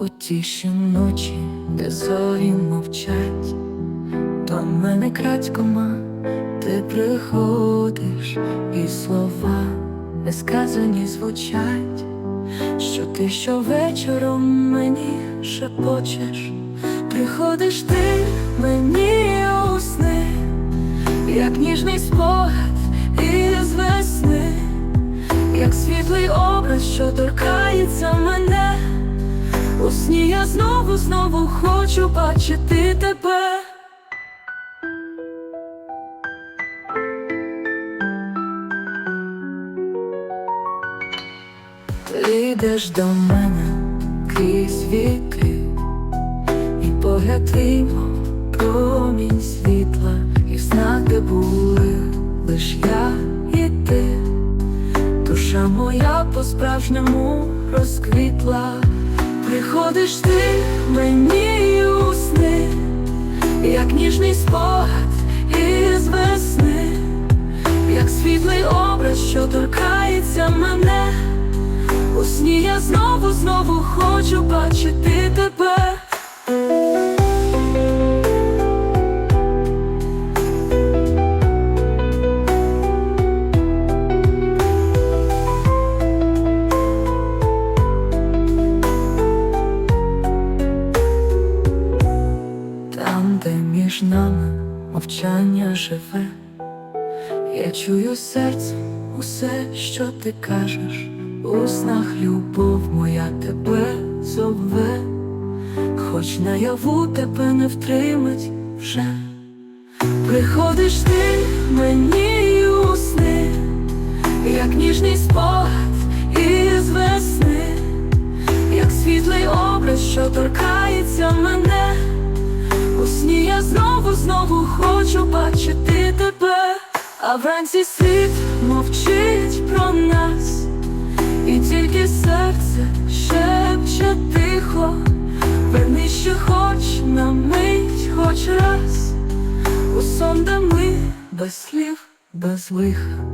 У тиші ночі, де зорі мовчать, до мене крадькома ти приходиш, і слова несказані звучать, що ти щовечором мені шепочеш, приходиш ти мені у сни, як ніжний спогад із весни, як світлий образ, що торкається мене. У сні я знову, знову хочу бачити тебе. Ти йдеш до мене крізь віки, і погляд твій, промінь світла, і в де були лиш я і ти, душа моя по-справжньому розквітла. Приходиш ти мені у сни, як ніжний спогад із весни, як світлий образ, що торкається мене. У сні я знову, знову хочу бачити де між нами мовчання живе, я чую серцем усе, що ти кажеш, у снах любов моя тебе зове, хоч наяву тебе не втримать вже, приходиш ти мені у сни, як ніжний спогад із весни, як світлий образ, що хочу бачити тебе, а вранці світ мовчить про нас, і тільки серце шепче тихо, верни ще хоч на мить, хоч раз, у сон, де ми без слів, без лиха.